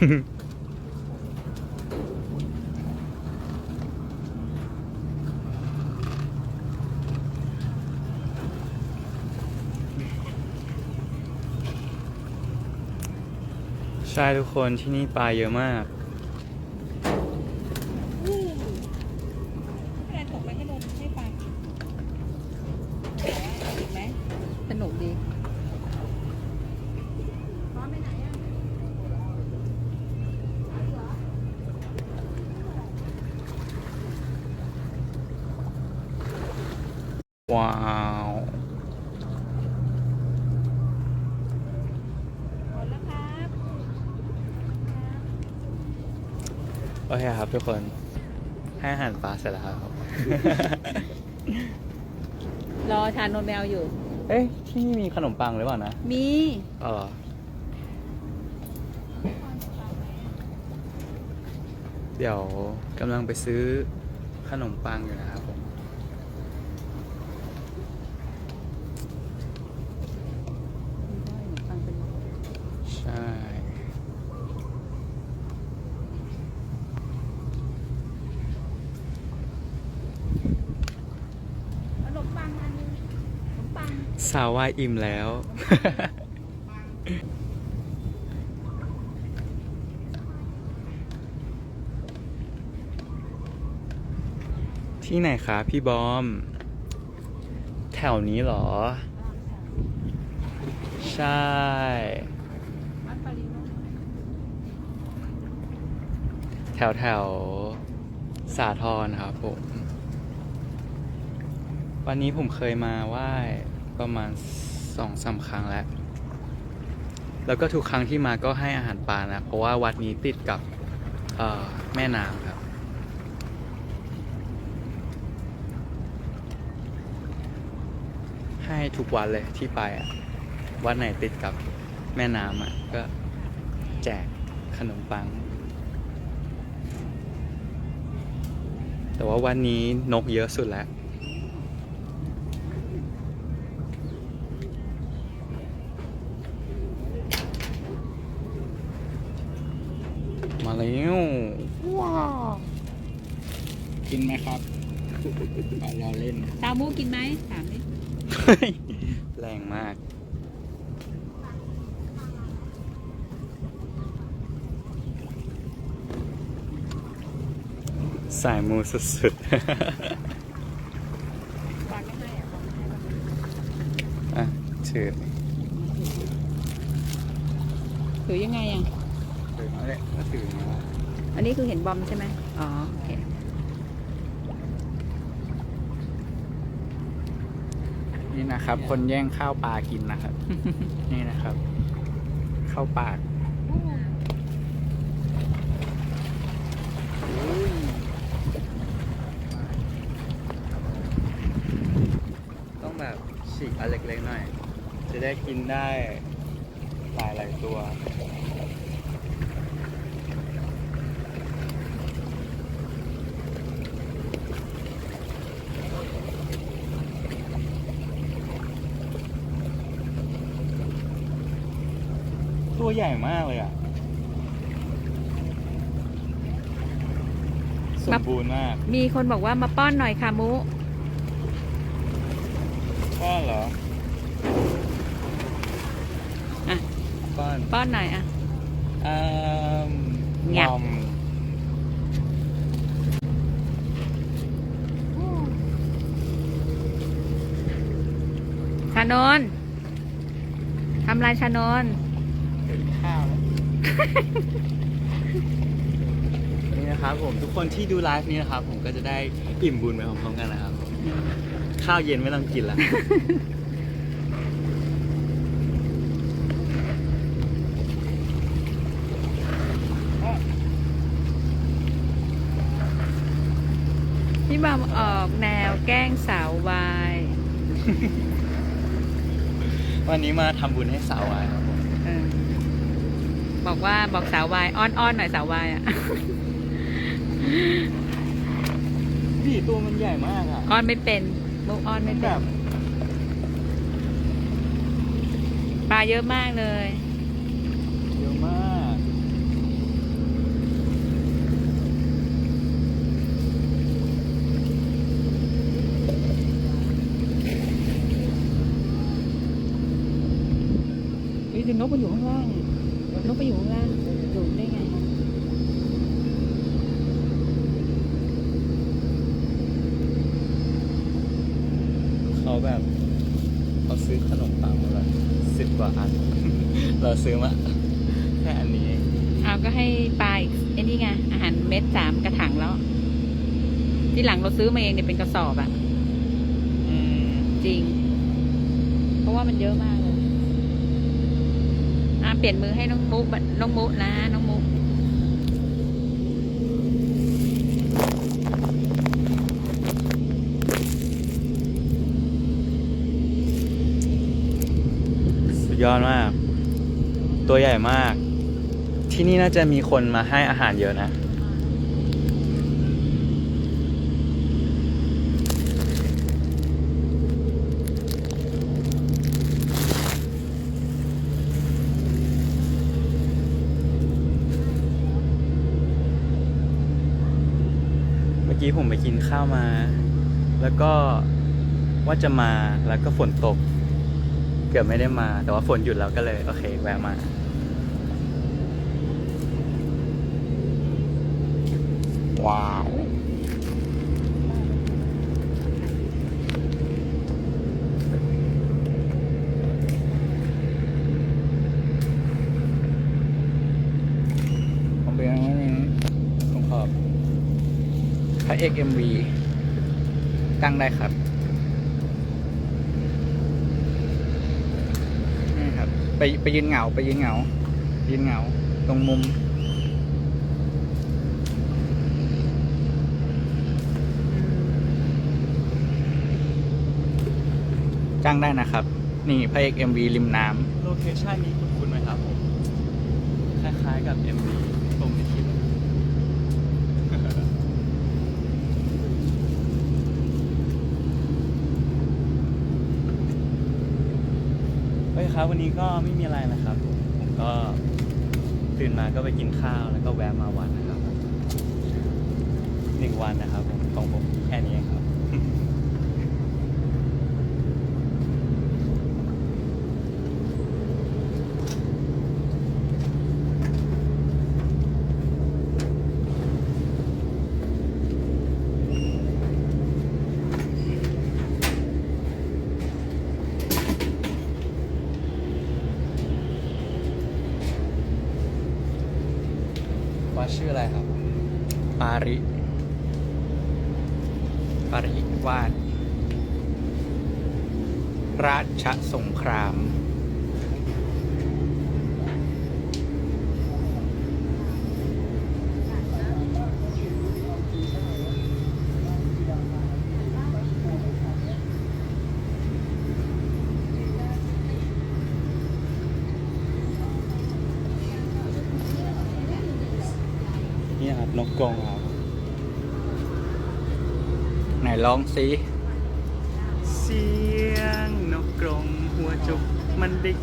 ใช่ทุกคนที่นี่ปลาเยอะมาก แรงตกไปให้โดนให้ไปเห็นไหมสนุกดีพร้อมไปไหนอะ ว้าวหมดแล้วครับโอเคครับทุกคนให้อาหารปลาเสร็จแล้วครับ รอชานนแมวอยู่ เอ้ยที่นี่มีขนมปังหรือเปล่านะมีอ๋อเหรอเดี๋ยวกำลังไปซื้อขนมปังอยู่นะครับผม ฟังเป็น ใช่ ขนมปังอันนึงขนมปัง สาววายอิ่มแล้ว ที่ไหนคะพี่บอม แถวนี้เหรอ ใช่แถวแถวสาทรครับผม วันนี้ผมเคยมาไหว้ ประมาณสองสามครั้งแล้ว แล้วก็ทุกครั้งที่มาก็ให้อาหารปลานะ เพราะว่าวัดนี้ติดกับแม่น้ำครับ ให้ทุกวันเลยที่ไปอะวัดไหนติดกับแม่น้ำอะก็แจกขนมปัง แต่ว่าวันนี้นกเยอะสุดแล้ว มาแล้วว้าวกินไหมครับรอเล่นตามูกินไหมถามดิเฮ้ยแรงมากสายมูสุดปากไม่ให้อะบอกไม่ให้ๆอะถือถือยังไงอะ ถือมาเลยก็ถือมาอันนี้คือเห็นบอมใช่ไหมอ๋อโอเคนี่นะครับ คนแย่งข้าวปลากินนะครับ นี่นะครับ ข้าวปากอุ้ยต้องแบบฉีกอันเล็กๆหน่อย จะได้กินได้หลายหลายๆตัว ตัวใหญ่มากเลยอะ สมบูรณ์มาก มีคนบอกว่ามาป้อนหน่อยค่ะมุ ป้อนเหรออะ ป้อนป้อนหน่อยอะอืมงับงอมชานนท์ทำลายชานนท์ ข้าวแล้วนี่นะครับผมทุกคนที่ดูไลฟ์นี้นะครับผมก็จะได้อิ่มบุญไปพร้อมๆกันนะครับ ข้าวเย็นไม่ต้องกินละพี่บอมออกแนวแกล้งสาววาย วันนี้มาทำบุญให้สาววายครับผม เออ บอกว่าบอกสาววายอ้อนอ้อนหน่อยสาววายอะ พี่ตัวมันใหญ่มากอะอ้อนไม่เป็นมุกอ้อนไม่เป็แบนบปลาเยอะมากเลย เยอะมากนี่คือนกมันอยู่ข้างล่าง นกไปอยู่ข้างล่างอยู่ได้ไง เขาแบบเขาซื้อขนมปังมาแบบสิบกว่าอัน เราซื้อมาแค่อันนี้เองเอาก็ให้ปลาอีกไอ้นี่ไง อาหารเม็ดสามกระถางแล้ว ที่หลังเราซื้อมาเองเนี่ยเป็นกระสอบอะอืม จริง เพราะว่ามันเยอะมาก เปลี่ยนมือให้น้องมุกน้องมุกนะน้องมุกสุดยอดมาก ตัวใหญ่มาก ที่นี่น่าจะมีคนมาให้อาหารเยอะนะ อกี้ผมไปกินข้าวมา แล้วก็ว่าจะมาแล้วก็ฝนตก เกือบไม่ได้มา แต่ว่าฝนหยุดแล้วก็เลย โอเค แวะมา ว้าว ผมเป็นว่ามีตรงขอบ พระเอกเอ็มวีตั้งได้ครับ นี่ครับ ไปไปยืนเหงาไปยืนเหงา ยืนเหงา ตรงมุม จ้างได้นะครับ นี่พระเอกเอ็มวีริมน้ำ โลเคชันนี้คุณคุณไหมครับผม คล้ายๆกับ MV ตรงในคลิป เฮ้ ยครับวันนี้ก็ไม่มีอะไรนะครับผมผมก็ตื่นมาก็ไปกินข้าวแล้วก็แวะมาวัดนะครับหนึ่งวันนะครับผมของผมแค่นี้เองครับ วัดชื่ออะไรครับ ปาริปาริวาดราชสงคราม นี่ครับนกกรงครับ ไหนลองสิเสียงนกกรงหัวจุกมันดิก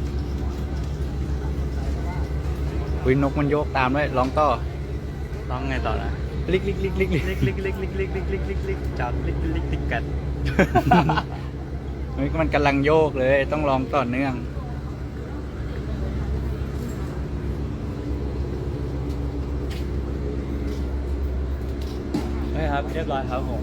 อุ้ยนกมันโยกตามด้วยลองต่อร้องไงต่อนะลิกลิกลิกลิกลิกลิกลิกลิกลิกลิกลิกลิกลิกลิกจับลิกลิกติกกัดเฮ้ยมันกำลังโยกเลยต้องลองต่อเนื่อง เฮ้ยครับเรียบร้อยครับผม